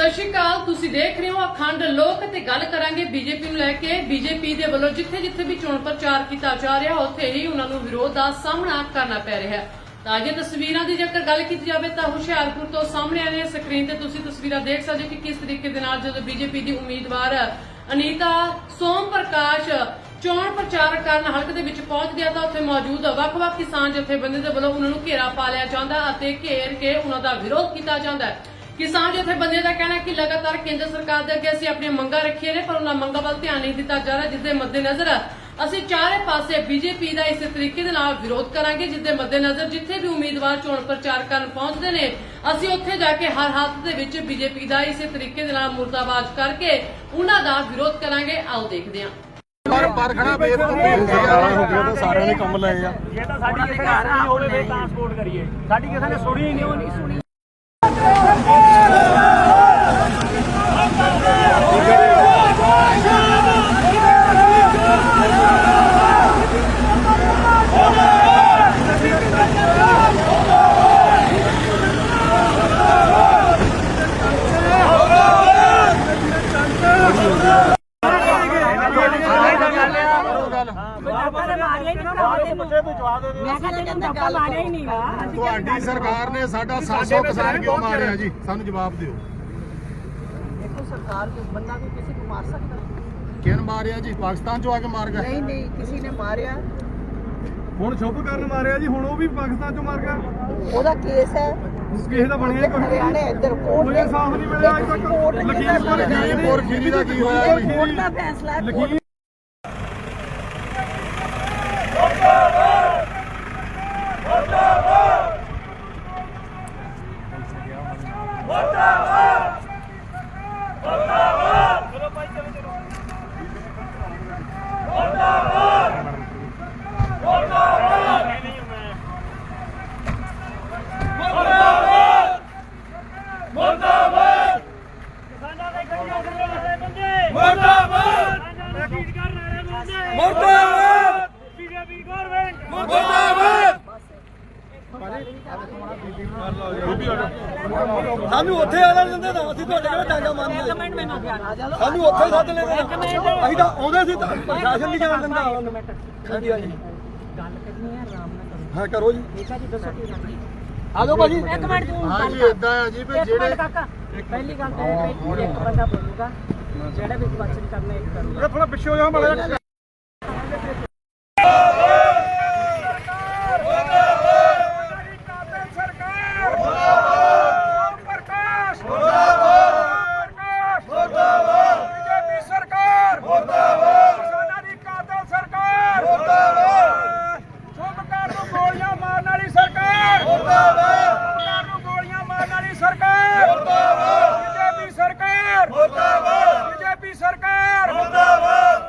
ਸਤਿ ਸ਼੍ਰੀ ਅਕਾਲ, ਤੁਸੀਂ ਦੇਖ ਰਹੇ ਹੋ ਅਖੰਡ ਲੋਕ ਤੇ ਗੱਲ ਕਰਾਂਗੇ ਬੀਜੇਪੀ ਨੂੰ ਲੈ ਕੇ। ਬੀਜੇਪੀ ਦੇ ਵੱਲੋਂ ਜਿੱਥੇ-ਜਿੱਥੇ ਵੀ ਚੋਣ ਪ੍ਰਚਾਰ ਕੀਤਾ ਜਾ ਰਿਹਾ, ਉੱਥੇ ਹੀ ਉਹਨਾਂ ਨੂੰ ਵਿਰੋਧ ਦਾ ਸਾਹਮਣਾ ਕਰਨਾ ਪੈ ਰਿਹਾ ਹੈ। ਤਾਜ਼ੀਆਂ ਤਸਵੀਰਾਂ ਦੀ ਜੇਕਰ ਗੱਲ ਕੀਤੀ ਜਾਵੇ ਤਾਂ ਹੁਸ਼ਿਆਰਪੁਰ ਤੋਂ ਸਾਹਮਣੇ ਆਏ ਸਕਰੀਨ ਤੇ ਤੁਸੀਂ ਤਸਵੀਰਾਂ ਦੇਖ ਸਕਦੇ ਹੋ ਕਿ ਕਿਸ ਤਰੀਕੇ ਦੇ ਨਾਲ ਜਦੋਂ ਬੀਜੇਪੀ ਦੀ ਉਮੀਦਵਾਰ ਅਨੀਤਾ ਸੋਮ ਪ੍ਰਕਾਸ਼ ਚੋਣ ਪ੍ਰਚਾਰ ਕਰਨ ਹਲਕ ਦੇ ਵਿੱਚ ਪਹੁੰਚ ਗਿਆ ਤਾਂ ਉੱਥੇ ਮੌਜੂਦ ਵੱਖ-ਵੱਖ ਕਿਸਾਨ ਜਥੇਬੰਦੀ ਦੇ ਵੱਲੋਂ ਉਹਨਾਂ ਨੂੰ ਘੇਰਾ ਪਾ ਲਿਆ ਜਾਂਦਾ ਅਤੇ ਘੇਰ ਕੇ ਉਹਨਾਂ ਦਾ ਵਿਰੋਧ ਕੀਤਾ ਜਾਂਦਾ ਹੈ। ਕਿਸਾਨ ਜਥੇਬੰਦੀਆਂ ਦਾ ਕਹਿਣਾ ਕਿ ਲਗਾਤਾਰ ਕੇਂਦਰ ਸਰਕਾਰ ਦੇ ਅੱਗੇ ਅਸੀਂ ਆਪਣੀਆਂ ਮੰਗਾਂ ਰੱਖੀਆਂ ਨੇ ਪਰ ਉਹਨਾਂ ਮੰਗਾਂ ਵੱਲ ਧਿਆਨ ਨਹੀਂ ਦਿੱਤਾ ਜਾ ਰਿਹਾ ਜਿਸ ਦੇ ਮੱਦੇਨਜ਼ਰ ਅਸੀਂ ਚਾਰੇ ਪਾਸੇ ਬੀਜੇਪੀ ਦਾ ਇਸੇ ਤਰੀਕੇ ਦੇ ਨਾਲ ਵਿਰੋਧ ਕਰਾਂਗੇ ਜਿਸ ਦੇ ਮੱਦੇਨਜ਼ਰ ਜਿੱਥੇ ਵੀ ਉਮੀਦਵਾਰ ਚੋਣ ਪ੍ਰਚਾਰ ਕਰਨ ਪਹੁੰਚਦੇ ਨੇ ਅਸੀਂ ਉੱਥੇ ਜਾ ਕੇ ਹਰ ਹਾਲਤ ਦੇ ਵਿੱਚ ਬੀਜੇਪੀ ਦਾ ਇਸੇ ਤਰੀਕੇ ਦੇ ਨਾਲ ਮੁਰਦਾਬਾਜ਼ ਕਰਕੇ ਉਹਨਾਂ ਦਾ ਵਿਰੋਧ ਕਰਾਂਗੇ। ਆਓ ਦੇਖਦੇ ਹਾਂ। ਪਰ ਪਰ ਖੜਾ ਬੇਵਕੂਫੀ ਹੋ ਗਿਆ ਤਾਂ ਸਾਰਿਆਂ ਨੇ ਕੰਮ ਲਏ ਆ। ਜੇ ਤਾਂ ਸਾਡੀ ਕਿਸੇ ਨੇ ਸੁਣੀ ਹੋਵੇ ਫਿਰ ਤਾਂ ਸਪੋਰਟ ਕਰੀਏ। ਸਾਡੀ ਕਿਸੇ ਨੇ ਸੁਣੀ ਹੀ ਨਹੀਂ ਉਹ ਨਹੀਂ ਸੁਣੀ। ਤੁਹਾਡੀ ਸਰਕਾਰ ਨੇ ਸਾਡਾ 700 ਕਿਸਾਨ ਕਿਉਂ ਮਾਰਿਆ ਜੀ? ਸਾਨੂੰ ਜਵਾਬ ਦਿਓ। ਦੇਖੋ ਸਰਕਾਰ ਕੋਈ ਬੰਦਾ ਕੋਈ ਕਿਸੇ ਨੂੰ ਮਾਰ ਸਕਦਾ। ਕਿਹਨ ਮਾਰਿਆ ਜੀ? ਪਾਕਿਸਤਾਨ ਚੋਂ ਆ ਕੇ ਮਾਰ ਗਏ ਨਹੀਂ ਨਹੀਂ ਕਿਸੇ ਨੇ ਮਾਰਿਆ। ਹੁਣ ਸ਼ੁਭ ਕਰਨ ਮਾਰਿਆ ਜੀ ਹੁਣ ਉਹ ਵੀ ਪਾਕਿਸਤਾਨ ਚੋਂ ਮਾਰ ਗਿਆ। ਉਹਦਾ ਕੇਸ ਹੈ। ਕਿਸੇ ਦਾ ਬਣਿਆ ਕੁਝ ਹਰਿਆਣੇ ਇੱਧਰ ਕੋਰਟ ਕੋਈ ਇਨਸਾਫ ਨਹੀਂ ਮਿਲਿਆ ਅਜੇ ਤੱਕ। ਲਖੀਮਪੁਰ ਖੀਰੀ ਦੀ- ਕੀ ਹੋਇਆ ਜੀ? ਕੋਰਟ ਦਾ ਫੈਸਲਾ ਹੈ ਲਖੀਮ ਕਿਸਾਨਾਂ ਦੇ ਗੱਡੀਆਂ ਖੜੇ ਹੋਏ ਬੰਦੇ ਮੁਰਦਾਬਾਦ ਕੀ ਕਰ ਰਹੇ ਬੰਦੇ ਮੁਰਦਾਬਾਦ ਬੀਜੇਪੀ ਗਵਰਨਮੈਂਟ ਸਾਨੂੰ ਉੱਥੇ ਆ ਲੈਂਦੇ ਤਾਂ ਅਸੀਂ ਤੁਹਾਡੇ ਕੋਲ ਡਾਂਗਾ ਮਾਰਦੇ ਸਾਨੂੰ ਉੱਥੇ ਸੱਦ ਲੈਂਦੇ ਅਸੀਂ ਤਾਂ ਆਉਂਦੇ ਸੀ ਤਾਂ ਪ੍ਰਸ਼ਾਸਨ ਨਹੀਂ ਜਾਣ ਦਿੰਦਾ। ਹਾਂਜੀ ਹਾਂਜੀ। ਗੱਲ ਕਰਨੀ ਹੈ ਆਰਾਮ ਨਾਲ ਕਰੋ। ਹਾਂ ਕਰੋ ਜੀ। ਠੀਕ ਹੈ ਜੀ ਦੱਸੋ ਕੀ ਕਰਨੀ ਆ ਜਾਓ ਭਾਜੀ। ਇੱਕ ਮਿੰਟ ਤੂੰ ਹਾਂ ਜੀ ਕਰ। ਇਦਾਂ ਆ ਜੀ ਵੀ ਜਿਹੜੇ ਪਹਿਲੀ ਗੱਲ ਤਾਂ ਇਹ ਕਿ ਇੱਕ ਬੰਦਾ ਬੋਲੂਗਾ ਜਿਹੜਾ ਵੀ ਕੁਐਸਚਨ ਕਰਨਾ ਇੱਕ ਕਰੂਗਾ। ਥੋੜਾ ਪਿੱਛੇ ਹੋ ਜਾ ਮਾੜਾ ਬੀਜੇਪੀ ਸਰਕਾਰ ਮੁਰਦਾਬਾਦ ਕਿਸਾਨਾਂ ਦੀ ਕਾਤਲ ਸਰਕਾਰ ਮੁਰਦਾਬਾਦ ਸ਼ੁਭਕਾਰ ਨੂੰ ਗੋਲੀਆਂ ਮਾਰਨ ਵਾਲੀ ਸਰਕਾਰ ਮੁਰਦਾਬਾਦ ਸ਼ੁਭਕਾਰ ਨੂੰ ਗੋਲੀਆਂ ਮਾਰਨ ਵਾਲੀ ਸਰਕਾਰ ਮੁਰਦਾਬਾਦ ਬੀਜੇਪੀ ਸਰਕਾਰ ਮੁਰਦਾਬਾਦ ਬੀਜੇਪੀ ਸਰਕਾਰ ਮੁਰਦਾਬਾਦ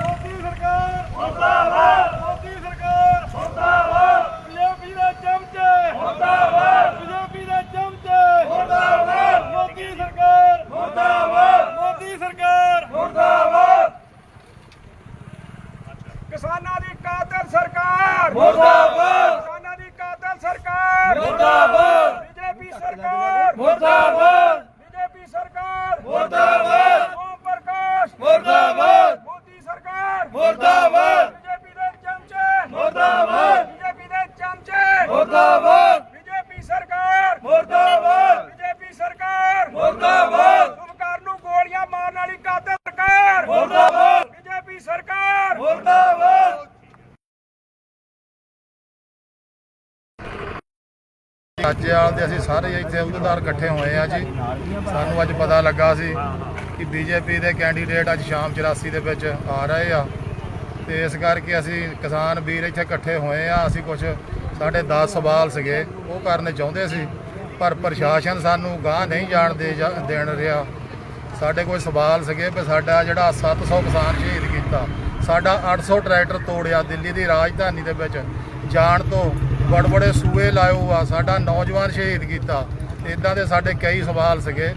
ਮੋਦੀ ਸਰਕਾਰ ਮੁਰਦਾਬਾਦ ਮੋਦੀ ਸਰਕਾਰ ਮੁਰਦਾਬਾਦ ਬੀਜੇਪੀ ਦੇ ਚਮਚੇ ਮੁਰਦਾਬਾਦ ਬੀਜੇਪੀ ਦੇ ਚਮਚੇ ਮੁਰਦਾਬਾਦ ਮੋਦੀ ਸਰਕਾਰ ਮੁਰਦਾਬਾਦ ਮੋਦੀ ਸਰਕਾਰ ਮੁਰਦਾਬਾਦ ਕਿਸਾਨਾਂ ਦੀ ਕਾਤਲ ਸਰਕਾਰ ਮੁਰਦਾਬਾਦ ਕਿਸਾਨਾਂ ਦੀ ਕਾਤਲ ਸਰਕਾਰ ਮੁਰਦਾਬਾਦ ਬੀਜੇਪੀ ਸਰਕਾਰ ਮੁਰਦਾਬਾਦ। ਬੀਜੇਪੀ ਸਰਕਾਰ। ਮੁਰਦਾਬਾਦ। ਓਮ ਪ੍ਰਕਾਸ਼। ਮੁਰਦਾਬਾਦ। ਮੋਦੀ ਸਰਕਾਰ। ਮੁਰਦਾਬਾਦ। ਬੀਜੇਪੀ ਦੇ ਚਮਚੇ। ਮੁਰਦਾਬਾਦ। ਬੀਜੇਪੀ ਦੇ ਚਮਚੇ। ਮੁਰਦਾਬਾਦ ਬੀਜੇਪੀ ਸਰਕਾਰ ਮੁਰਦਾਬਾਦ ਬੀਜੇਪੀ ਸਰਕਾਰ ਮੁਰਦਾਬਾਦ ਤੁਮਕਾਰ ਨੂੰ ਗੋਲੀਆਂ ਮਾਰਨ ਵਾਲੀ ਕਾਤਲ ਸਰਕਾਰ ਮੁਰਦਾਬਾਦ ਬੀਜੇਪੀ ਸਰਕਾਰ ਮੁਰਦਾਬਾਦ ਰਾਜੇਵਾਲ ਦੇ ਅਸੀਂ ਸਾਰੇ ਇੱਥੇ ਅਹੁਦੇਦਾਰ ਇਕੱਠੇ ਹੋਏ ਆ ਜੀ। ਸਾਨੂੰ ਅੱਜ ਪਤਾ ਲੱਗਾ ਸੀ ਕਿ ਬੀਜੇਪੀ ਦੇ ਕੈਂਡੀਡੇਟ ਅੱਜ ਸ਼ਾਮ 84 ਦੇ ਵਿੱਚ ਆ ਰਹੇ ਆ। ਤੇ ਇਸ ਕਰਕੇ ਅਸੀਂ ਕਿਸਾਨ ਵੀਰ ਇੱਥੇ ਇਕੱਠੇ ਹੋਏ ਆ। ਅਸੀਂ ਕੁਝ ਸਾਡੇ 10 ਸਵਾਲ ਸੀਗੇ, ਉਹ ਕਰਨੇ ਚਾਹੁੰਦੇ ਸੀ, ਪਰ ਪ੍ਰਸ਼ਾਸਨ ਸਾਨੂੰ ਗਾਹ ਨਹੀਂ ਜਾਣ ਦੇ ਜਾ- ਦੇਣ ਰਿਹਾ। ਸਾਡੇ ਕੋਈ ਸਵਾਲ ਸੀਗੇ ਵੀ ਸਾਡਾ ਜਿਹੜਾ 700 ਕਿਸਾਨ ਸ਼ਹੀਦ ਕੀਤਾ, ਸਾਡਾ 800 ਟਰੈਕਟਰ ਤੋੜਿਆ ਦਿੱਲੀ ਦੀ ਰਾਜਧਾਨੀ ਦੇ ਵਿੱਚ। ਜਾਣ ਤੋਂ ਬੜਬੜੇ ਸੂਏ ਲਾਇਓ ਆ, ਸਾਡਾ ਨੌਜਵਾਨ ਸ਼ਹੀਦ ਕੀਤਾ। ਇਦਾਂ ਦੇ ਸਾਡੇ ਕਈ ਸਵਾਲ ਸੀਗੇ,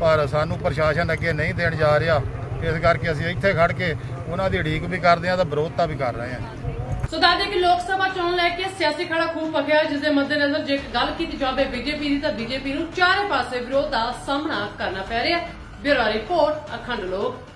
ਪਰ ਸਾਨੂੰ ਪ੍ਰਸ਼ਾਸਨ ਅੱਗੇ ਨਹੀਂ ਦੇਣ ਜਾ ਰਿਹਾ। ਇਸ ਕਰਕੇ ਅਸੀਂ ਇੱਥੇ ਖੜ ਕੇ ਉਹਨਾਂ ਦੀ ਉਡੀਕ ਵੀ ਕਰਦੇ ਹਾਂ ਤਾਂ ਵਿਰੋਧਤਾ ਵੀ ਕਰ ਰਹੇ ਆ ਸੋ ਦੱਸਦੇ ਕਿ ਲੋਕ ਸਭਾ ਚੋਣ ਲੈ ਕੇ ਸਿਆਸੀ ਖੜਾ ਖੂਬ ਪਕਿਆ ਜਿਸ ਦੇ ਮੱਦੇਨਜ਼ਰ ਜੇ ਗੱਲ ਕੀਤੀ ਜਾਵੇ ਬੀਜੇਪੀ ਦੀ, ਤਾਂ ਬੀਜੇਪੀ ਨੂੰ ਚਾਰੇ ਪਾਸੇ ਵਿਰੋਧ ਦਾ ਸਾਹਮਣਾ ਕਰਨਾ ਪੈ ਰਿਹਾ। ਬਿਊਰੋ ਰਿਪੋਰਟ, ਅਖੰਡ ਲੋਕ।